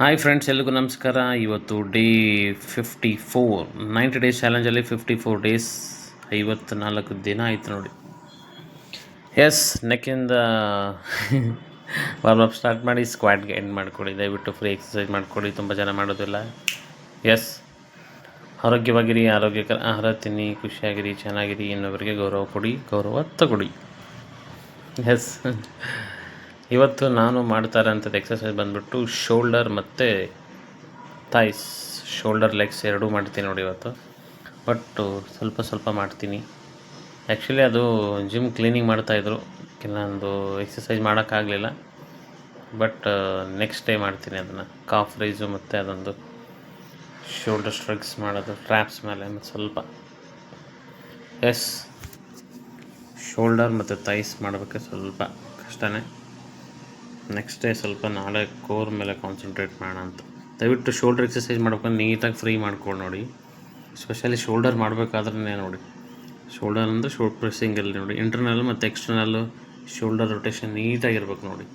Hi friends ಎಲ್ರಿಗೂ ನಮಸ್ಕಾರ. ಇವತ್ತು day fifty four ninety days ಚಾಲೆಂಜಲ್ಲಿ fifty four days ಐವತ್ತ್ನಾಲ್ಕು ದಿನ ಆಯಿತು ನೋಡಿ. ಎಸ್ ನೆಕ್ಕಿಂದ ವಾರ್ಮ್ ಅಪ್ ಸ್ಟಾರ್ಟ್ ಮಾಡಿ ಸ್ಕ್ವಾಡ್ಗೆ ಎಂಡ್ ಮಾಡಿಕೊಡಿ ದಯವಿಟ್ಟು ಫ್ರೀ ಎಕ್ಸಸೈಸ್ ಮಾಡಿಕೊಡಿ ತುಂಬ ಜನ ಮಾಡೋದಿಲ್ಲ. ಎಸ್ ಆರೋಗ್ಯವಾಗಿರಿ, ಆರೋಗ್ಯಕರ ಆಹಾರ ತಿನ್ನಿ, ಖುಷಿಯಾಗಿರಿ, ಚೆನ್ನಾಗಿರಿ ಇನ್ನೊಬ್ಬರಿಗೆ ಗೌರವ ಕೊಡಿ, ಗೌರವ ತಗೊಡಿ ಎಸ್ ಇವತ್ತು ನಾನು ಮಾಡ್ತಾ ಇರೋಂಥದ್ದು ಎಕ್ಸಸೈಸ್ ಬಂದ್ಬಿಟ್ಟು ಶೋಲ್ಡರ್ ಮತ್ತು ಥೈಸ್ ಶೋಲ್ಡರ್ ಲೆಗ್ಸ್ ಎರಡೂ ಮಾಡ್ತೀನಿ ನೋಡಿ ಇವತ್ತು. ಬಟ್ ಸ್ವಲ್ಪ ಸ್ವಲ್ಪ ಮಾಡ್ತೀನಿ. ಆ್ಯಕ್ಚುಲಿ ಅದು ಜಿಮ್ ಕ್ಲೀನಿಂಗ್ ಮಾಡ್ತಾಯಿದ್ರು ಕೆಲವೊಂದು ಎಕ್ಸಸೈಸ್ ಮಾಡೋಕ್ಕಾಗಲಿಲ್ಲ ಬಟ್ ನೆಕ್ಸ್ಟ್ ಡೇ ಮಾಡ್ತೀನಿ ಅದನ್ನು. ಕಾಫ್ ರೈಸು ಮತ್ತು ಅದೊಂದು ಶೋಲ್ಡರ್ ಸ್ಟ್ರಗ್ಸ್ ಮಾಡೋದು ಟ್ರ್ಯಾಪ್ಸ್ ಮೇಲೆ ಮತ್ತು ಸ್ವಲ್ಪ. ಎಸ್ ಶೋಲ್ಡರ್ ಮತ್ತು ಥೈಸ್ ಮಾಡೋದಕ್ಕೆ ಸ್ವಲ್ಪ ಕಷ್ಟನೇ. ನೆಕ್ಸ್ಟ್ ಡೇ ಸ್ವಲ್ಪ ನಾಳೆ ಕೋರ್ ಮೇಲೆ ಕಾನ್ಸಂಟ್ರೇಟ್ ಮಾಡೋಣ ಅಂತ. ದಯವಿಟ್ಟು ಶೋಲ್ಡರ್ ಎಕ್ಸಸೈಸ್ ಮಾಡ್ಕೊಂಡು ನೀಟಾಗಿ ಫ್ರೀ ಮಾಡ್ಕೊಂಡು ನೋಡಿ. ಸ್ಪೆಷಲಿ ಶೋಲ್ಡರ್ ಮಾಡಬೇಕಾದ್ರೆ ನೋಡಿ. ಶೋಲ್ಡರ್ ಅಂದರೆ ಶೋಲ್ಡ್ ಇರಲಿ ನೋಡಿ. ಇಂಟರ್ನಲ್ ಮತ್ತು ಎಕ್ಸ್ಟರ್ನಲ್ಲು ಶೋಲ್ಡರ್ ರೊಟೇಷನ್ ನೀಟಾಗಿರ್ಬೇಕು ನೋಡಿ.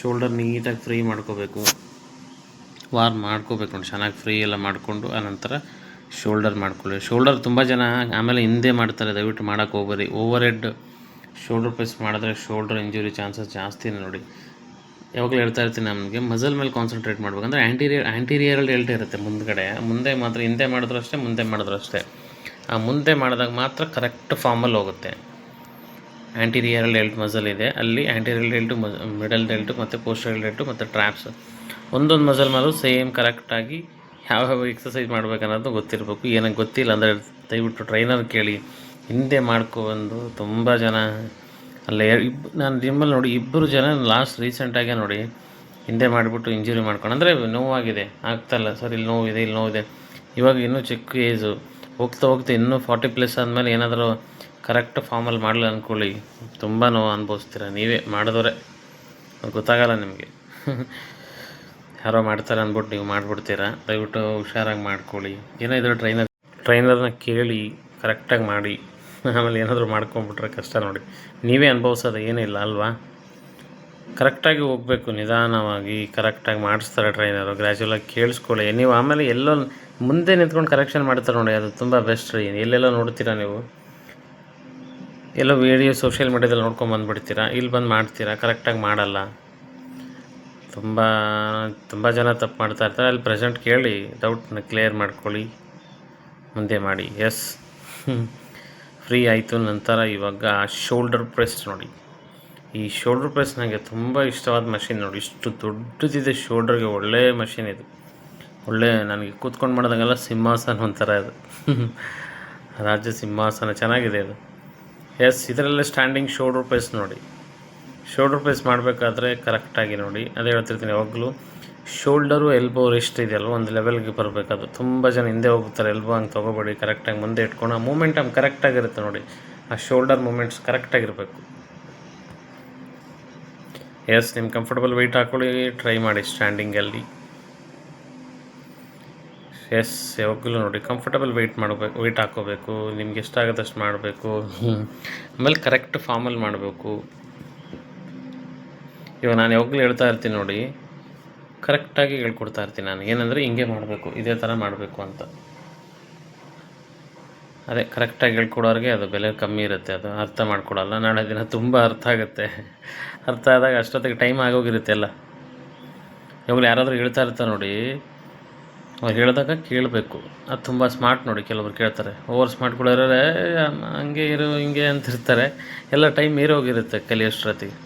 ಶೋಲ್ಡರ್ ನೀಟಾಗಿ ಫ್ರೀ ಮಾಡ್ಕೋಬೇಕು. ವಾರ್ ಮಾಡ್ಕೋಬೇಕು ನೋಡಿ. ಚೆನ್ನಾಗಿ ಫ್ರೀ ಎಲ್ಲ ಮಾಡಿಕೊಂಡು ಆನಂತರ ಶೋಲ್ಡರ್ ಮಾಡ್ಕೊಳ್ಳಿ. ಶೋಲ್ಡರ್ ತುಂಬ ಜನ ಆಮೇಲೆ ಹಿಂದೆ ಮಾಡ್ತಾರೆ. ದಯವಿಟ್ಟು ಮಾಡೋಕ್ಕೆ ಹೋಗ್ಬೇಡಿ. ಓವರ್ ಹೆಡ್ ಶೋಲ್ಡರ್ ಪ್ರೆಸ್ ಮಾಡಿದ್ರೆ ಶೋಲ್ಡರ್ ಇಂಜುರಿ ಚಾನ್ಸಸ್ ಜಾಸ್ತಿನೇ ನೋಡಿ. ಯಾವಾಗಲೂ ಹೇಳ್ತಾ ಇರ್ತೀನಿ ನಮಗೆ ಮಸಲ್ ಮೇಲೆ ಕಾನ್ಸಂಟ್ರೇಟ್ ಮಾಡ್ಬೇಕಂದ್ರೆ ಆ್ಯಂಟೀರಿಯರ್ ಆ್ಯಂಟೀರಿಯರಲ್ಲಿ ಹೇಳ್ತಾ ಇರುತ್ತೆ ಮುಂದ್ಗಡೆ. ಮುಂದೆ ಮಾತ್ರ, ಹಿಂದೆ ಮಾಡಿದ್ರು ಅಷ್ಟೇ, ಮುಂದೆ ಮಾಡಿದ್ರು ಅಷ್ಟೇ. ಆ ಮುಂದೆ ಮಾಡಿದಾಗ ಮಾತ್ರ ಕರೆಕ್ಟ್ ಫಾರ್ಮಲ್ಲಿ ಹೋಗುತ್ತೆ. ಆ್ಯಂಟೀರಿಯರಲ್ಲಿ ಎಲ್ಟ್ ಮಸಲ್ ಇದೆ. ಅಲ್ಲಿ ಆ್ಯಂಟೀರಿಯಲ್ ಎಲ್ಟು ಮಸ್ ಮಿಡಲ್ ಎಲ್ಟು ಮತ್ತು ಪೋಸ್ಟರ್ ಎಲ್ಟು ಮತ್ತು ಟ್ರ್ಯಾಪ್ಸ್ ಒಂದೊಂದು ಮಸಲ್ ಮೇಲೂ ಸೇಮ್ ಕರೆಕ್ಟಾಗಿ ಯಾವ ಎಕ್ಸಸೈಸ್ ಮಾಡ್ಬೇಕನ್ನೋದು ಗೊತ್ತಿರಬೇಕು. ಏನಕ್ಕೆ ಗೊತ್ತಿಲ್ಲ ಅಂದರೆ ದಯವಿಟ್ಟು ಟ್ರೈನರ್ ಕೇಳಿ. ಹಿಂದೆ ಮಾಡ್ಕೊಬಂದು ತುಂಬ ಜನ ಅಲ್ಲ ಇಬ್, ನಾನು ಜಿಮ್ಮಲ್ಲಿ ನೋಡಿ ಇಬ್ಬರು ಜನ ಲಾಸ್ಟ್ ರೀಸೆಂಟಾಗೆ ನೋಡಿ ಹಿಂದೆ ಮಾಡಿಬಿಟ್ಟು ಇಂಜುರಿ ಮಾಡ್ಕೊಂಡು, ಅಂದರೆ ನೋವಾಗಿದೆ ಆಗ್ತಾಯಿಲ್ಲ ಸರ್ ಇಲ್ಲಿ ನೋವಿದೆ ಇಲ್ಲಿ ನೋವಿದೆ. ಇವಾಗ ಇನ್ನೂ ಚಿಕ್ಕ ಏಜು ಹೋಗ್ತಾ ಹೋಗ್ತಾ ಇನ್ನೂ ಫಾರ್ಟಿ ಪ್ಲಸ್ ಆದಮೇಲೆ ಏನಾದರೂ ಕರೆಕ್ಟ್ ಫಾರ್ಮಲ್ಲಿ ಮಾಡಲಿ ಅಂದ್ಕೊಳ್ಳಿ ತುಂಬ ನೋವು ಅನುಭವಿಸ್ತೀರ ನೀವೇ, ಮಾಡಿದವ್ರೆ. ಗೊತ್ತಾಗಲ್ಲ ನಿಮಗೆ. ಯಾರೋ ಮಾಡ್ತಾರೆ ಅಂದ್ಬಿಟ್ಟು ನೀವು ಮಾಡಿಬಿಡ್ತೀರಾ? ದಯವಿಟ್ಟು ಹುಷಾರಾಗಿ ಮಾಡ್ಕೊಳ್ಳಿ. ಏನೋ ಟ್ರೈನರ್ ಟ್ರೈನರ್ನ ಕೇಳಿ ಕರೆಕ್ಟಾಗಿ ಮಾಡಿ. ಆಮೇಲೆ ಏನಾದರೂ ಮಾಡ್ಕೊಂಬಿಟ್ರೆ ಕಷ್ಟ ನೋಡಿ. ನೀವೇ ಅನುಭವಿಸೋದು ಏನಿಲ್ಲ ಅಲ್ವಾ? ಕರೆಕ್ಟಾಗಿ ಹೋಗಬೇಕು, ನಿಧಾನವಾಗಿ ಕರೆಕ್ಟಾಗಿ ಮಾಡಿಸ್ತಾರೆ ಟ್ರೈನರು ಗ್ರ್ಯಾಜುವಲಾಗಿ ಕೇಳಿಸ್ಕೊಳ್ಳಿ. ನೀವು ಆಮೇಲೆ ಎಲ್ಲೋ ಮುಂದೆ ನಿಂತ್ಕೊಂಡು ಕರೆಕ್ಷನ್ ಮಾಡ್ತಾರೆ ನೋಡಿ, ಅದು ತುಂಬ ಬೆಸ್ಟ್ ರೀ. ಎಲ್ಲೆಲ್ಲ ನೋಡ್ತೀರಾ ನೀವು? ಎಲ್ಲೋ ವೀಡಿಯೋ ಸೋಷಿಯಲ್ ಮೀಡ್ಯಾದಲ್ಲಿ ನೋಡ್ಕೊಂಡು ಬಂದುಬಿಡ್ತೀರಾ? ಇಲ್ಲಿ ಬಂದು ಮಾಡ್ತೀರಾ? ಕರೆಕ್ಟಾಗಿ ಮಾಡಲ್ಲ. ತುಂಬ ತುಂಬ ಜನ ತಪ್ಪು ಮಾಡ್ತಾ ಇರ್ತಾರೆ. ಅಲ್ಲಿ ಪ್ರೆಸೆಂಟ್ ಕೇಳಿ ಡೌಟ್ನ ಕ್ಲಿಯರ್ ಮಾಡ್ಕೊಳ್ಳಿ. ಮುಂದೆ ಮಾಡಿ. ಎಸ್ ಫ್ರೀ ಆಯಿತು ನಂತರ ಇವಾಗ ಶೋಲ್ಡರ್ ಪ್ರೆಸ್ ನೋಡಿ. ಈ ಶೋಲ್ಡರ್ ಪ್ರೆಸ್ ನನಗೆ ತುಂಬ ಇಷ್ಟವಾದ ಮಷಿನ್ ನೋಡಿ. ಇಷ್ಟು ದೊಡ್ಡದಿದೆ ಶೋಲ್ಡರ್ಗೆ ಒಳ್ಳೆಯ ಮಷಿನ್ ಇದು. ಒಳ್ಳೆ ನನಗೆ ಕೂತ್ಕೊಂಡು ಮಾಡಿದಾಗೆಲ್ಲ ಸಿಂಹಾಸನ ಒಂಥರ ಇದು. ರಾಜ್ಯ ಸಿಂಹಾಸನ ಚೆನ್ನಾಗಿದೆ ಇದು. ಎಸ್ ಇದರಲ್ಲೇ ಸ್ಟ್ಯಾಂಡಿಂಗ್ ಶೋಲ್ಡರ್ ಪ್ರೆಸ್ ನೋಡಿ. ಶೋಲ್ಡರ್ ಪ್ರೆಸ್ ಮಾಡಬೇಕಾದ್ರೆ ಕರೆಕ್ಟಾಗಿ ನೋಡಿ. ಅದೇ ಹೇಳ್ತಿರ್ತೀನಿ ಯಾವಾಗಲೂ ಶೋಲ್ಡರು, ಎಲ್ಬೋ, ರೆಸ್ಟ್ ಇದೆಯಲ್ವ? ಒಂದು ಲೆವೆಲ್ಗೆ ಬರಬೇಕದು ತುಂಬ ಜನ ಹಿಂದೆ ಹೋಗ್ತಾರೆ, ಎಲ್ಬೋ ಹಂಗೆ ತೊಗೋಬೇಡಿ ಕರೆಕ್ಟಾಗಿ ಮುಂದೆ ಇಟ್ಕೊಂಡು ಆ ಮೂಮೆಂಟಮ್ ಕರೆಕ್ಟಾಗಿರುತ್ತೆ ನೋಡಿ. ಆ ಶೋಲ್ಡರ್ ಮೂಮೆಂಟ್ಸ್ ಕರೆಕ್ಟಾಗಿರಬೇಕು ಎಸ್ ನಿಮ್ಮ ಕಂಫರ್ಟಬಲ್ ವೆಯ್ಟ್ ಹಾಕೊಳ್ಳಿ ಟ್ರೈ ಮಾಡಿ ಸ್ಟ್ಯಾಂಡಿಂಗಲ್ಲಿ ಎಸ್ ಯಾವಾಗಲೂ ನೋಡಿ ಕಂಫರ್ಟಬಲ್ ವೆಯ್ಟ್ ಮಾಡಬೇಕು ವೆಯ್ಟ್ ಹಾಕೋಬೇಕು, ನಿಮ್ಗೆ ಆಗದಷ್ಟು ಮಾಡಬೇಕು. ಆಮೇಲೆ ಕರೆಕ್ಟ್ ಫಾರ್ಮಲ್ಲಿ ಮಾಡಬೇಕು. ಇವಾಗ ನಾನು ಯಾವಾಗಲೂ ಹೇಳ್ತಾ ಇರ್ತೀನಿ ನೋಡಿ ಕರೆಕ್ಟಾಗಿ ಹೇಳ್ಕೊಡ್ತಾ ಇರ್ತೀನಿ ನಾನು. ಏನಂದರೆ ಹಿಂಗೆ ಮಾಡಬೇಕು, ಇದೇ ಥರ ಮಾಡಬೇಕು ಅಂತ. ಅದೇ ಕರೆಕ್ಟಾಗಿ ಹೇಳ್ಕೊಡೋರಿಗೆ ಅದು ಬೆಲೆ ಕಮ್ಮಿ ಇರುತ್ತೆ, ಅದು ಅರ್ಥ ಮಾಡ್ಕೊಡಲ್ಲ. ನಾಳೆ ದಿನ ತುಂಬ ಅರ್ಥ ಆಗುತ್ತೆ. ಅರ್ಥ ಆದಾಗ ಅಷ್ಟೊತ್ತಿಗೆ ಟೈಮ್ ಆಗೋಗಿರುತ್ತೆ ಎಲ್ಲ. ಇವಾಗಲೂ ಯಾರಾದರೂ ಹೇಳ್ತಾ ಇರ್ತಾರೆ ನೋಡಿ ಅವ್ರು ಹೇಳಿದಾಗ ಕೇಳಬೇಕು. ಅದು ತುಂಬ ಸ್ಮಾರ್ಟ್ ನೋಡಿ ಕೆಲವರು ಕೇಳ್ತಾರೆ. ಓವರ್ ಸ್ಮಾರ್ಟ್ ಕೂಡ ಇರೋರೆ ಹಂಗೆ ಇರು, ಹಿಂಗೆ ಅಂತಿರ್ತಾರೆ. ಎಲ್ಲ ಟೈಮ್ ಮೀರೋಗಿರುತ್ತೆ ಕಲಿಯೋಷ್ಟೊತ್ತಿಗೆ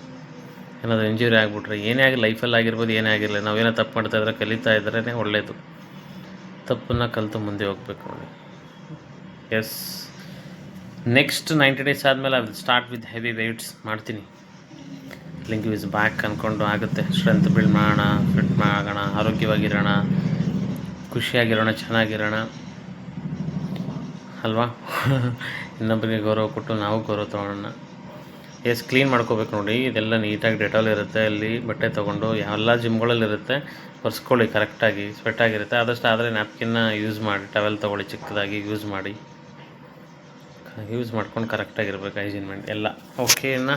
ಏನಾದರೂ ಇಂಜುರಿ ಆಗಿಬಿಟ್ರೆ, ಏನೇ ಆಗಲಿ ಲೈಫಲ್ಲಿ ಆಗಿರ್ಬೋದು, ಏನೇ ಆಗಿರಲಿ, ನಾವೇನೋ ತಪ್ಪು ಮಾಡ್ತಾ ಇದ್ರೆ, ಕಲಿತಾ ಇದ್ರೇ ಒಳ್ಳೆಯದು ತಪ್ಪನ್ನು ಕಲಿತು ಮುಂದೆ ಹೋಗ್ಬೇಕು ನೋಡಿ ಎಸ್ ನೆಕ್ಸ್ಟ್ ನೈಂಟಿ ಡೇಸ್ ಆದಮೇಲೆ ಅದು ಸ್ಟಾರ್ಟ್ ವಿತ್ ಹೆವಿ ವೆಯ್ಟ್ಸ್ ಮಾಡ್ತೀನಿ. ಲಿಂಕ್ ಇಸ್ ಬ್ಯಾಕ್ ಅಂದ್ಕೊಂಡು ಆಗುತ್ತೆ. ಸ್ಟ್ರೆಂತ್ ಬಿಲ್ಡ್ ಮಾಡೋಣ ಫಿಟ್ ಮಾಡೋಣ, ಆರೋಗ್ಯವಾಗಿರೋಣ, ಖುಷಿಯಾಗಿರೋಣ, ಚೆನ್ನಾಗಿರೋಣ. ಅಲ್ವಾ? ಇನ್ನೊಬ್ಬರಿಗೆ ಗೌರವ ಕೊಟ್ಟು ನಾವು ಗೌರವ ತೊಗೊಳ್ಳೋಣ. ಎಸ್ ಕ್ಲೀನ್ ಮಾಡ್ಕೋಬೇಕು ನೋಡಿ. ಇದೆಲ್ಲ ನೀಟಾಗಿ ಡೆಟಾಲ್ ಇರುತ್ತೆ. ಅಲ್ಲಿ ಬಟ್ಟೆ ತೊಗೊಂಡು ಎಲ್ಲ ಜಿಮ್ಗಳಲ್ಲಿ ಇರುತ್ತೆ ಒರೆಸ್ಕೊಳ್ಳಿ ಕರೆಕ್ಟಾಗಿ ಸ್ವೆಟ್ ಆಗಿರುತ್ತೆ. ಆದಷ್ಟು ಆದರೆ ನ್ಯಾಪ್ಕಿನ್ನ ಯೂಸ್ ಮಾಡಿ ಟವೆಲ್ ತೊಗೊಳ್ಳಿ, ಚಿಕ್ಕದಾಗಿ ಯೂಸ್ ಮಾಡಿ. ಯೂಸ್ ಮಾಡ್ಕೊಂಡು ಕರೆಕ್ಟಾಗಿರ್ಬೇಕು ಹೈಜಿನ್ ಮಾಡಿ ಎಲ್ಲ. ಓಕೆನಾ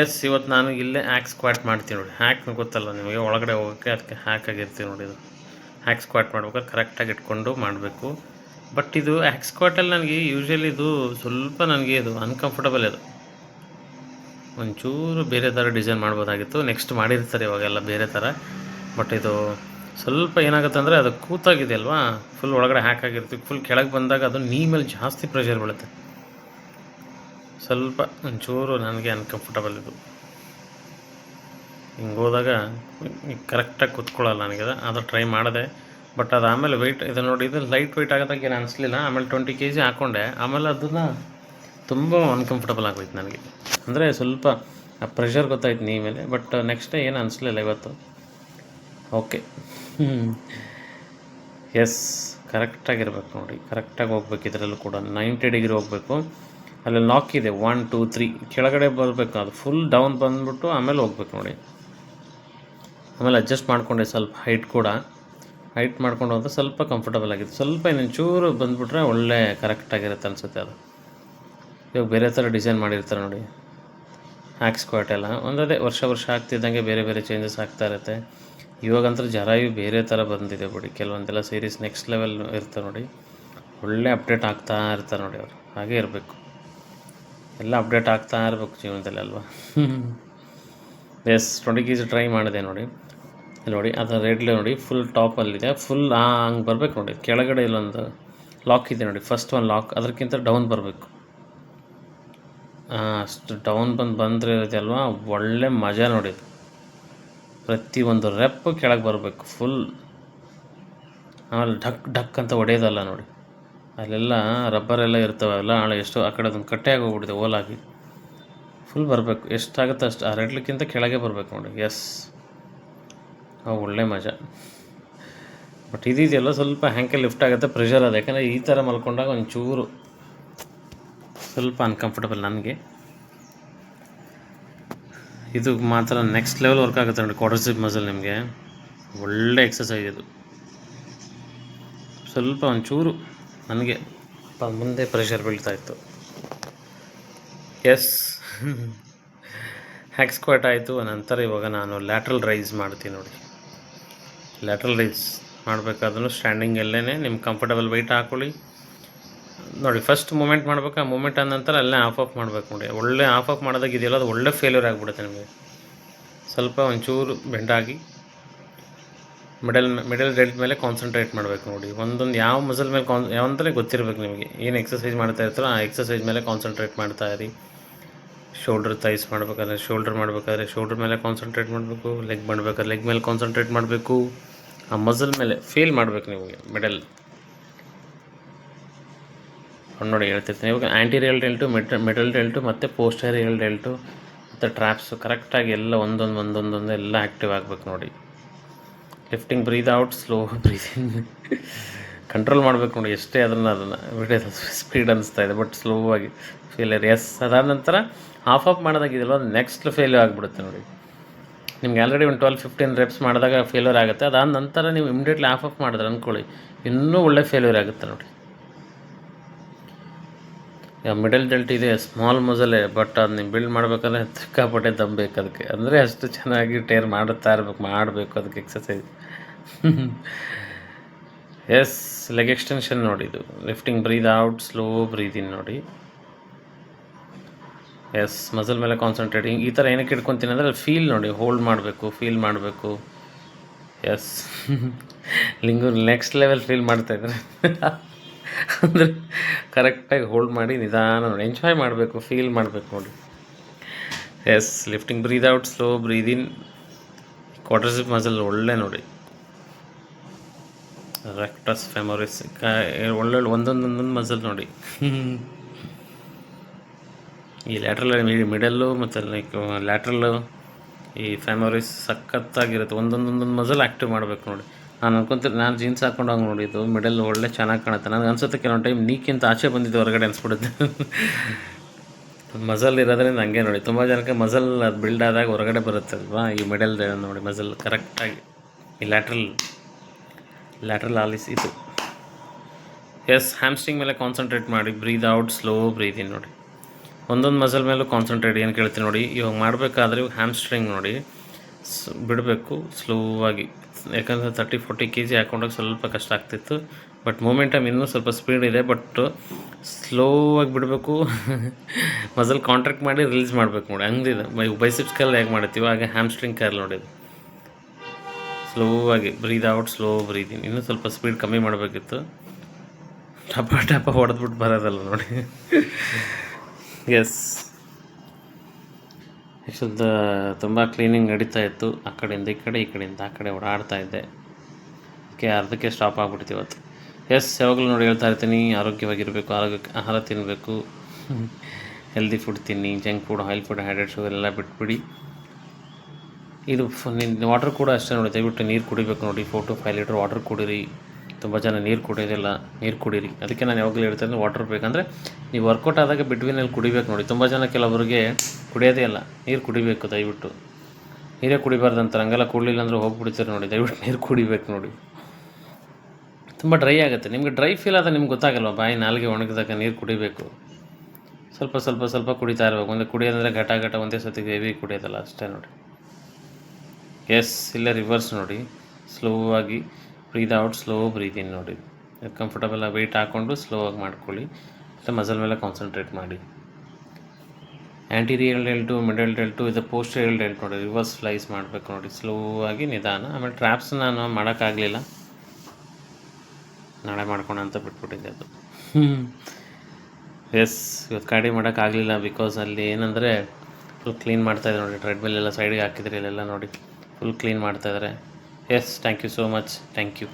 ಎಸ್ ಇವತ್ತು ನಾನು ಇಲ್ಲೇ ಹ್ಯಾಕ್ ಸ್ಕ್ವಾಟ್ ಮಾಡ್ತೀನಿ ನೋಡಿ. ಹ್ಯಾಕ್ ಗೊತ್ತಲ್ಲ ನಿಮಗೆ. ಒಳಗಡೆ ಹೋಗೋಕ್ಕೆ ಅದಕ್ಕೆ ಹ್ಯಾಕ್ ಆಗಿರ್ತೀವಿ ನೋಡಿ ಇದು. ಹ್ಯಾಕ್ ಸ್ಕ್ವಾಟ್ ಮಾಡ್ಬೇಕಾದ್ರೆ ಕರೆಕ್ಟಾಗಿ ಇಟ್ಕೊಂಡು ಮಾಡಬೇಕು. ಬಟ್ ಇದು ಹ್ಯಾಕ್ ಸ್ಕ್ವಾಟಲ್ಲಿ ನನಗೆ ಯೂಶ್ವಲಿ ಇದು ಸ್ವಲ್ಪ ನನಗೆ ಇದು ಅನ್ಕಂಫರ್ಟಬಲ್ ಇದು ಒಂಚೂರು ಬೇರೆ ಥರ ಡಿಸೈನ್ ಮಾಡ್ಬೋದಾಗಿತ್ತು. ನೆಕ್ಸ್ಟ್ ಮಾಡಿರ್ತಾರೆ ಇವಾಗೆಲ್ಲ ಬೇರೆ ಥರ. ಬಟ್ ಇದು ಸ್ವಲ್ಪ ಏನಾಗುತ್ತೆ ಅಂದರೆ ಅದು ಕೂತಾಗಿದೆ ಅಲ್ವಾ? ಫುಲ್ ಒಳಗಡೆ ಹ್ಯಾಕ್ ಆಗಿರ್ತೀವಿ ಫುಲ್ ಕೆಳಗೆ ಬಂದಾಗ ಅದು ನೀ ಮೇಲೆ ಜಾಸ್ತಿ ಪ್ರೆಷರ್ ಬೀಳುತ್ತೆ. ಸ್ವಲ್ಪ ಒಂಚೂರು ನನಗೆ ಅನ್ಕಂಫರ್ಟಬಲ್ ಇದು. ಹಿಂಗೆ ಹೋದಾಗ ಕರೆಕ್ಟಾಗಿ ಕೂತ್ಕೊಳ್ಳಲ್ಲ ನನಗೆ ಅದು. ಟ್ರೈ ಮಾಡಿದೆ. ಬಟ್ ಅದು ಆಮೇಲೆ ವೆಯ್ಟ್ ಇದು ನೋಡಿ, ಇದು ಲೈಟ್ ವೆಯ್ಟ್ ಆಗೋದಾಗ ಏನು ಅನಿಸ್ಲಿಲ್ಲ. ಆಮೇಲೆ ಟ್ವೆಂಟಿ ಕೆ ಜಿ ಹಾಕ್ಕೊಂಡೆ ಆಮೇಲೆ ಅದನ್ನು ತುಂಬ ಅನ್ಕಂಫರ್ಟಬಲ್ ಆಗೋಯ್ತು ನನಗೆ. ಅಂದರೆ ಸ್ವಲ್ಪ ಪ್ರೆಷರ್ ಗೊತ್ತಾಯ್ತು ನೀ ಮೇಲೆ ಬಟ್ ನೆಕ್ಸ್ಟ್ ಡೇ ಏನು ಅನಿಸ್ಲಿಲ್ಲ ಇವತ್ತು? ಓಕೆ ಎಸ್ ಕರೆಕ್ಟಾಗಿರ್ಬೇಕು ನೋಡಿ. ಕರೆಕ್ಟಾಗಿ ಹೋಗ್ಬೇಕು ಇದರಲ್ಲೂ ಕೂಡ. ನೈಂಟಿ ಡಿಗ್ರಿ ಹೋಗಬೇಕು. ಅಲ್ಲಿ ಲಾಕ್ ಇದೆ. ಒನ್ ಟೂ ತ್ರೀ ಕೆಳಗಡೆ ಬರಬೇಕು. ಅದು ಫುಲ್ ಡೌನ್ ಬಂದುಬಿಟ್ಟು ಆಮೇಲೆ ಹೋಗ್ಬೇಕು ನೋಡಿ. ಆಮೇಲೆ ಅಡ್ಜಸ್ಟ್ ಮಾಡಿಕೊಂಡೆ ಸ್ವಲ್ಪ ಹೈಟ್ ಕೂಡ. ಹೈಟ್ ಮಾಡ್ಕೊಂಡು ಹೋದ್ರೆ ಸ್ವಲ್ಪ ಕಂಫರ್ಟಬಲ್ ಆಗಿದೆ ಸ್ವಲ್ಪ ಇನ್ನೊಂದು ಚೂರು ಬಂದುಬಿಟ್ರೆ ಒಳ್ಳೆ ಕರೆಕ್ಟಾಗಿರುತ್ತೆ ಅನಿಸುತ್ತೆ ಅದು. ಇವಾಗ ಬೇರೆ ಥರ ಡಿಸೈನ್ ಮಾಡಿರ್ತಾರೆ ನೋಡಿ. ಹ್ಯಾಕ್ ಸ್ಕ್ವಾಟ್ ಅದೇ ಒಂದದೇ ವರ್ಷ ವರ್ಷ ಆಗ್ತಿದ್ದಂಗೆ ಬೇರೆ ಬೇರೆ ಚೇಂಜಸ್ ಆಗ್ತಾ ಇರುತ್ತೆ. ಇವಾಗಂತೂ ಜರಾಯು ಬೇರೆ ಥರ ಬಂದಿದೆ ಬಿಡಿ. ಕೆಲವೊಂದೆಲ್ಲ ಸೀರೀಸ್ ನೆಕ್ಸ್ಟ್ ಲೆವೆಲ್ ಇರ್ತವೆ ನೋಡಿ. ಒಳ್ಳೆ ಅಪ್ಡೇಟ್ ಆಗ್ತಾ ಇರ್ತಾರೆ ನೋಡಿ ಅವರು. ಹಾಗೆ ಇರಬೇಕು. ಎಲ್ಲ ಅಪ್ಡೇಟ್ ಆಗ್ತಾ ಇರಬೇಕು ಜೀವನದಲ್ಲಿ ಅಲ್ವಾ? ಎಸ್ ಟ್ವೆಂಟಿ ಕೆ ಟ್ರೈ ಮಾಡಿದೆ ನೋಡಿ. ನೋಡಿ, ಅದರ ರೇಟ್ಲೆ ನೋಡಿ ಫುಲ್ ಟಾಪಲ್ಲಿದೆ ಫುಲ್ ಹಂಗೆ ಬರಬೇಕು ನೋಡಿ. ಕೆಳಗಡೆ ಇಲ್ಲೊಂದು ಲಾಕ್ ಇದೆ ನೋಡಿ. ಫಸ್ಟ್ ಒಂದು ಲಾಕ್ ಅದಕ್ಕಿಂತ ಡೌನ್ ಬರಬೇಕು. ಅಷ್ಟು ಡೌನ್ ಬಂದು ಬಂದರೆ ಅಲ್ವಾ ಒಳ್ಳೆ ಮಜಾ ನೋಡಿ. ಪ್ರತಿ ಪ್ರತಿಯೊಂದು ರೆಪ್ ಕೆಳಗೆ ಬರಬೇಕು ಫುಲ್ ಆಮೇಲೆ ಢಕ್ ಢಕ್ ಅಂತ ಒಡೆಯೋದಲ್ಲ ನೋಡಿ. ಅಲ್ಲೆಲ್ಲ ರಬ್ಬರ್ ಎಲ್ಲ ಇರ್ತವೆ ಎಲ್ಲ ಆಳ ಎಷ್ಟು ಆ ಕಡೆ ಅದೊಂದು ಕಟ್ಟೆ ಆಗೋಗ್ಬಿಟ್ಟಿದೆ ಓಲಾಗಿ. ಫುಲ್ ಬರಬೇಕು. ಎಷ್ಟಾಗುತ್ತೆ ಅಷ್ಟು ಆ ರೆಡ್ಲಿಕ್ಕಿಂತ ಕೆಳಗೆ ಬರಬೇಕು ನೋಡಿ. ಎಸ್ ಒಳ್ಳೆ ಮಜಾ. ಬಟ್ ಇದೆಲ್ಲ ಸ್ವಲ್ಪ ಹ್ಯಾಂಕೆ ಲಿಫ್ಟ್ ಆಗುತ್ತೆ ಪ್ರೆಷರ್ ಅದು. ಯಾಕಂದರೆ ಈ ಥರ ಮಲ್ಕೊಂಡಾಗ ಒಂಚೂರು ಸ್ವಲ್ಪ ಅನ್ಕಂಫರ್ಟಬಲ್ ನನಗೆ. ಇದು ಮಾತ್ರ ನೆಕ್ಸ್ಟ್ ಲೆವೆಲ್ ವರ್ಕ್ ಆಗುತ್ತೆ ನೋಡಿ ಕ್ವಾಡ್ರಸಿಪ್ ಮಸಲ್ ನಿಮಗೆ. ಒಳ್ಳೆ ಎಕ್ಸಸೈಸ್ ಇದು. ಸ್ವಲ್ಪ ಒಂಚೂರು ನನಗೆ ಮುಂದೆ ಪ್ರೆಷರ್ ಬೀಳ್ತಾ ಇತ್ತು. ಎಸ್ ಹ್ಯಾಕ್ ಸ್ಕ್ವಾಟ್ ಆಯಿತು, ನಂತರ ಇವಾಗ ನಾನು ಲ್ಯಾಟ್ರಲ್ ರೈಸ್ ಮಾಡ್ತೀನಿ ನೋಡಿ. ಲ್ಯಾಟ್ರಲ್ ರೈಸ್ ಮಾಡಬೇಕಾದ್ರೂ ಸ್ಟ್ಯಾಂಡಿಂಗಲ್ಲೇ ನಿಮ್ಗೆ ಕಂಫರ್ಟಬಲ್ ವೆಯ್ಟ್ ಹಾಕೊಳ್ಳಿ. ನೋಡಿ ಫಸ್ಟ್ ಮೂಮೆಂಟ್ ಮಾಡ್ಬೇಕು, ಆ ಮೂಮೆಂಟ್ ಆದ ನಂತರ ಅಲ್ಲೇ ಆಫ್ ಆಫ್ ಮಾಡ್ಬೇಕು ನೋಡಿ. ಒಳ್ಳೆ ಆಫ್ ಆಫ್ ಮಾಡೋದಾಗ ಇದೆಯಲ್ಲ ಅದು ಒಳ್ಳೆ ಫೇಲ್ಯೂರ್ ಆಗಿಬಿಡುತ್ತೆ ನಿಮಗೆ. ಸ್ವಲ್ಪ ಒಂಚೂರು ಬೆಂಡಾಗಿ ಮಿಡಲ್ ಮಿಡಲ್ ಡೆಲ್ಟ್ ಮೇಲೆ ಕಾನ್ಸಂಟ್ರೇಟ್ ಮಾಡಬೇಕು ನೋಡಿ. ಒಂದೊಂದು ಯಾವ ಮಸಲ್ ಮೇಲೆ ಕಾನ್ ಯಾವಂತಲೇ ಗೊತ್ತಿರಬೇಕು ನಿಮಗೆ. ಏನು ಎಕ್ಸಸೈಸ್ ಮಾಡ್ತಾ ಇರ್ತಾರೋ ಆ ಎಕ್ಸಸೈಸ್ ಮೇಲೆ ಕಾನ್ಸಂಟ್ರೇಟ್ ಮಾಡ್ತಾ ಇರಿ. ಶೋಲ್ಡ್ರ್ ತೈಸ್ ಮಾಡ್ಬೇಕಾದ್ರೆ ಶೋಲ್ಡ್ರ್ ಮಾಡಬೇಕಾದ್ರೆ ಶೋಲ್ಡ್ರ್ ಮೇಲೆ ಕಾನ್ಸಂಟ್ರೇಟ್ ಮಾಡಬೇಕು ಲೆಗ್ ಮಾಡಬೇಕಾದ್ರೆ ಲೆಗ್ ಮೇಲೆ ಕಾನ್ಸಂಟ್ರೇಟ್ ಮಾಡಬೇಕು. ಆ ಮಸಲ್ ಮೇಲೆ ಫೇಲ್ ಮಾಡಬೇಕು ನಿಮಗೆ ಮಿಡಲ್ ನೋಡಿ ಹೇಳ್ತಿರ್ತೀನಿ. ಇವಾಗ ಆ್ಯಂಟಿರಿಯಲ್ ಡೆಲ್ಟು ಮಿಡ್ ಮಿಡಲ್ ಡೆಲ್ಟು ಮತ್ತು ಪೋಸ್ಟರಿಯಲ್ ಡೆಲ್ಟು ಮತ್ತು ಟ್ರ್ಯಾಪ್ಸು ಕರೆಕ್ಟಾಗಿ ಎಲ್ಲ ಒಂದೊಂದು ಒಂದೊಂದೊಂದು ಎಲ್ಲ ಆ್ಯಕ್ಟಿವ್ ಆಗಬೇಕು ನೋಡಿ. Lifting breathe out slow breathing control ಮಾಡಬೇಕು ನೋಡಿ ಎಷ್ಟೇ ಅದನ್ನು ಅದನ್ನು ಬಿಡೋದು ಸ್ಪೀಡ್ ಅನಿಸ್ತಾ ಇದೆ ಬಟ್ ಸ್ಲೋ ಆಗಿ ಫೇಲಿಯರ್ ಎಸ್ ಅದಾದ ನಂತರ ಆಫ್ ಆಫ್ ಮಾಡೋದಾಗಿದೆಯಲ್ಲ ನೆಕ್ಸ್ಟ್ ಫೇಲ್ಯೂರ್ ಆಗಿಬಿಡುತ್ತೆ ನೋಡಿ. ನಿಮ್ಗೆ ಆಲ್ರೆಡಿ ಒಂದು ಟ್ವೆಲ್ ಫಿಫ್ಟೀನ್ ರೆಪ್ಸ್ ಮಾಡಿದಾಗ ಫೇಲ್ಯೂರ್ ಆಗುತ್ತೆ. ಅದಾದ ನಂತರ ನೀವು ಇಮಿಡಿಯೇಟ್ಲಿ ಆಫ್ ಆಫ್ ಮಾಡಿದ್ರೆ ಅಂದ್ಕೊಳ್ಳಿ ಇನ್ನೂ ಒಳ್ಳೆ ಫೇಲ್ಯೂರ್ ಆಗುತ್ತೆ ನೋಡಿ. ಮಿಡಲ್ ಡೆಲ್ಟ್ ಇದೆ ಸ್ಮಾಲ್ ಮಜಲೇ ಬಟ್ ಅದು ನೀವು ಬಿಲ್ಡ್ ಮಾಡ್ಬೇಕಂದ್ರೆ ಸಿಕ್ಕಾಪಟ್ಟೆ ದಮ್ ಬೇಕು ಅದಕ್ಕೆ ಅಂದರೆ ಅಷ್ಟು ಚೆನ್ನಾಗಿ ಟೇರ್ ಮಾಡುತ್ತಾ ಇರ್ಬೇಕು, ಮಾಡಬೇಕು ಅದಕ್ಕೆ ಎಕ್ಸಸೈಸ್ ಎಸ್ ಲೆಗ್ ಎಕ್ಸ್ಟೆನ್ಷನ್ ನೋಡಿ ಇದು. Lifting breathe out slow breathe ನೋಡಿ. ಎಸ್ ಮಸಲ್ ಮೇಲೆ ಕಾನ್ಸಂಟ್ರೇಟಿಂಗ್ ಈ ಥರ ಏನಕ್ಕೆ ಇಟ್ಕೊತೀನಿ ಅಂದರೆ ಫೀಲ್ ನೋಡಿ ಹೋಲ್ಡ್ ಮಾಡಬೇಕು ಫೀಲ್ ಮಾಡಬೇಕು. ಎಸ್ ಲಿಂಗು ನೆಕ್ಸ್ಟ್ ಲೆವೆಲ್ ಫೀಲ್ ಮಾಡ್ತಾ ಇದ್ದಾರೆ ಅಂದರೆ ಕರೆಕ್ಟಾಗಿ ಹೋಲ್ಡ್ ಮಾಡಿ ನಿಧಾನ ನೋಡಿ. ಎಂಜಾಯ್ ಮಾಡಬೇಕು ಫೀಲ್ ಮಾಡಬೇಕು ನೋಡಿ. Yes lifting breathe out slow breathe in quadriceps muscle ಒಳ್ಳೆ ನೋಡಿ. ರೆಕ್ಟಸ್ ಫೆಮೊರಿಸ್ ಒಳ್ಳೊಳ್ಳೆ ಒಂದೊಂದೊಂದೊಂದು ಒಂದೊಂದು ಮಸಲ್ ನೋಡಿ. ಈ ಲ್ಯಾಟ್ರಲ್ ಮಿಡಲ್ಲು ಮತ್ತು ಲೈಕ್ ಲ್ಯಾಟ್ರಲ್ಲು ಈ ಫೆಮೋರಿಸ್ ಸಖತ್ತಾಗಿರುತ್ತೆ. ಒಂದೊಂದೊಂದೊಂದು ಒಂದೊಂದು ಮಸಲ್ ಆ್ಯಕ್ಟಿವ್ ಮಾಡಬೇಕು ನೋಡಿ. ನಾನು ಅನ್ಕೊಂತೀನಿ ನಾನು ಜೀನ್ಸ್ ಹಾಕೊಂಡು ಹಂಗೆ ನೋಡಿದ್ದು ಮಿಡಲ್ ಒಳ್ಳೆ ಚೆನ್ನಾಗಿ ಕಾಣುತ್ತೆ. ನನಗೆ ಅನ್ಸುತ್ತೆ ಕೆಲವೊಂದು ಟೈಮ್ ನೀಕ್ಕಿಂತ ಆಚೆ ಬಂದಿದ್ದು ಹೊರಗಡೆ ಅನ್ಸ್ಬಿಡುತ್ತೆ. ಮಸಲ್ ಇರೋದ್ರಿಂದ ಹಂಗೆ ನೋಡಿ, ತುಂಬ ಜನಕ್ಕೆ ಮಸಲ್ ಅದು ಬಿಲ್ಡ್ ಆದಾಗ ಹೊರಗಡೆ ಬರುತ್ತೆ ಅಲ್ವಾ? ಈ ಮಿಡಲ್ ನೋಡಿ ಮಸಲ್ ಕರೆಕ್ಟಾಗಿ ಈ ಲ್ಯಾಟ್ರಲ್ ಲ್ಯಾಟ್ರಲ್ ಆಲಿಸ್ ಇದು. ಎಸ್ ಹ್ಯಾಮ್ಸ್ಟಿಂಗ್ ಮೇಲೆ ಕಾನ್ಸಂಟ್ರೇಟ್ ಮಾಡಿ ಬ್ರೀದ್ ಔಟ್ ಸ್ಲೋ ಬ್ರೀದಿನ್ ನೋಡಿ. ಒಂದೊಂದು ಮಸಲ್ ಮೇಲೂ ಕಾನ್ಸಂಟ್ರೇಟ್ ಏನು ಕೇಳ್ತೀನಿ ನೋಡಿ, ಇವಾಗ ಮಾಡಬೇಕಾದ್ರೆ ಹ್ಯಾಮ್ಸ್ಟ್ರಿಂಗ್ ನೋಡಿ. ಬಿಡಬೇಕು, ಸ್ಲೋವಾಗಿ. ಯಾಕಂದರೆ ತರ್ಟಿ ಫೋರ್ಟಿ ಕೆ ಜಿ ಹಾಕೊಂಡಾಗ ಸ್ವಲ್ಪ ಕಷ್ಟ ಆಗ್ತಿತ್ತು. ಬಟ್ ಮೂಮೆಂಟಮ್ ಇನ್ನೂ ಸ್ವಲ್ಪ ಸ್ಪೀಡ್ ಇದೆ ಬಟ್ ಸ್ಲೋವಾಗಿ ಬಿಡಬೇಕು. ಮಸಲ್ ಕಾಂಟ್ರಾಕ್ಟ್ ಮಾಡಿ ರಿಲೀಸ್ ಮಾಡಬೇಕು ನೋಡಿ. ಹಂಗಿದೆ ಬೈಸಿಪ್ಸ್ ಕಲ್ ಹೇಗೆ ಮಾಡ್ತೀವಿ ಹಾಗೆ ಹ್ಯಾಮ್ಸ್ಟ್ರಿಂಗ್ ಕರ್ಲ್ ನೋಡಿದ್ದು ಸ್ಲೋ ಆಗಿ ಬ್ರೀದ್ ಔಟ್ ಸ್ಲೋ ಬ್ರೀದಿಂಗ್ ಇನ್ನೂ ಸ್ವಲ್ಪ ಸ್ಪೀಡ್ ಕಮ್ಮಿ ಮಾಡಬೇಕಿತ್ತು. ಟಪ ಟಪ ಹೊಡೆದ್ಬಿಟ್ಟು ಬರೋದಲ್ಲ ನೋಡಿ. ಎಸ್ ಆ್ಯಕ್ಚುಲ್ ತುಂಬ ಕ್ಲೀನಿಂಗ್ ನಡೀತಾ ಇತ್ತು. ಆ ಕಡೆಯಿಂದ ಈ ಕಡೆ, ಈ ಕಡೆಯಿಂದ ಆ ಕಡೆ ಓಡಾಡ್ತಾ ಇದ್ದೆ. ಅದಕ್ಕೆ ಅರ್ಧಕ್ಕೆ ಸ್ಟಾಪ್ ಆಗ್ಬಿಡ್ತು ಇವತ್ತು. ಎಸ್ ಯಾವಾಗಲೂ ನೋಡಿ ಹೇಳ್ತಾ ಇರ್ತೀನಿ. ಆರೋಗ್ಯವಾಗಿರಬೇಕು ಆರೋಗ್ಯ ಆಹಾರ ತಿನ್ನಬೇಕು ಹೆಲ್ದಿ ಫುಡ್ ತಿನ್ನಿ junk food oil food hydrate sugar ಎಲ್ಲ ಬಿಟ್ಬಿಡಿ. ಇದು ವಾಟರ್ ಕೂಡ ಅಷ್ಟೇ ನೋಡಿ, ದಯವಿಟ್ಟು ನೀರು ಕುಡಿಬೇಕು ನೋಡಿ. Four to five litre water ಕುಡೀರಿ. ತುಂಬ ಜನ ನೀರು ಕುಡಿಯೋದಿಲ್ಲ, ನೀರು ಕುಡೀರಿ. ಅದಕ್ಕೆ ನಾನು ಯಾವಾಗಲೂ ಹೇಳ್ತೇನೆ ವಾಟರ್ ಬೇಕಂದರೆ ನೀವು ವರ್ಕೌಟ್ ಆದಾಗ ಬಿಟ್ವೀನಲ್ಲಿ ಕುಡಿಬೇಕು ನೋಡಿ. ತುಂಬ ಜನ ಕೆಲವರಿಗೆ ಕುಡಿಯೋದೇ ಇಲ್ಲ, ನೀರು ಕುಡಿಬೇಕು ದಯವಿಟ್ಟು. ನೀರೇ ಕುಡಿಬಾರ್ದು ಅಂತಾರೆ, ಹಂಗೆಲ್ಲ ಕುಡಲಿಲ್ಲ ಅಂದರೆ ಹೋಗ್ಬಿಡ್ತೀರಿ ನೋಡಿ, ದಯವಿಟ್ಟು ನೀರು ಕುಡಿಬೇಕು ನೋಡಿ. ತುಂಬ ಡ್ರೈ ಆಗುತ್ತೆ. ನಿಮಗೆ ಡ್ರೈ ಫೀಲ್ ಆದ ನಿಮ್ಗೆ ಗೊತ್ತಾಗಲ್ವ, ಬಾಯಿ ನಾಲಿಗೆ ಒಣಗಿದಾಗ ನೀರು ಕುಡಿಬೇಕು. ಸ್ವಲ್ಪ ಸ್ವಲ್ಪ ಸ್ವಲ್ಪ ಕುಡಿತಾ ಇರಬೇಕು. ಒಂದು ಕುಡಿಯೋದಂದರೆ ಘಟ ಘಟ ಒಂದೇ ಸತಿ ಹೆವಿ ಕುಡಿಯೋದಲ್ಲ, ಅಷ್ಟೇ ನೋಡಿ. ಎಸ್ ಇಲ್ಲೇ ರಿವರ್ಸ್ ನೋಡಿ. ಸ್ಲೋ ಆಗಿ breathe out slow breathe in ನೋಡಿ. ಕಂಫರ್ಟಬಲ್ ಆಗಿ ವೆಯ್ಟ್ ಹಾಕ್ಕೊಂಡು ಸ್ಲೋ ಆಗಿ ಮಾಡ್ಕೊಳ್ಳಿ. ಮತ್ತು ಮಸಲ್ ಮೇಲೆ ಕಾನ್ಸಂಟ್ರೇಟ್ ಮಾಡಿ. ಆ್ಯಂಟೀರಿಯಲ್ ಡೆಲ್ಟು ಮಿಡಲ್ ಡೆಲ್ಟು ಇದು ಪೋಸ್ಟರಿಯಲ್ ಡೆಲ್ಟ್ ನೋಡಿ. ರಿವರ್ಸ್ ಫ್ಲೈಸ್ ಮಾಡಬೇಕು ನೋಡಿ. ಸ್ಲೋ ಆಗಿ ನಿಧಾನ. ಆಮೇಲೆ ಟ್ರ್ಯಾಪ್ಸ್ ನಾನು ಮಾಡೋಕ್ಕಾಗಲಿಲ್ಲ. ನಾಳೆ ಮಾಡ್ಕೊಳ ಅಂತ ಬಿಟ್ಬಿಟ್ಟಿದ್ದೆ ಅದು. ಎಸ್ ಇವತ್ತು ಗಾಡಿ ಮಾಡೋಕ್ಕಾಗಲಿಲ್ಲ ಬಿಕಾಸ್ ಅಲ್ಲಿ ಏನಂದರೆ ಫುಲ್ ಕ್ಲೀನ್ ಮಾಡ್ತಾಯಿದ್ದಾರೆ ನೋಡಿ. ಟ್ರೆಡ್ಮಿಲ್ ಎಲ್ಲ ಸೈಡಿಗೆ ಹಾಕಿದ್ರೆ ಇಲ್ಲೆಲ್ಲ ನೋಡಿ. ಫುಲ್ ಕ್ಲೀನ್ ಮಾಡ್ತಾಯಿದ್ದಾರೆ yes thank you so much. Thank you.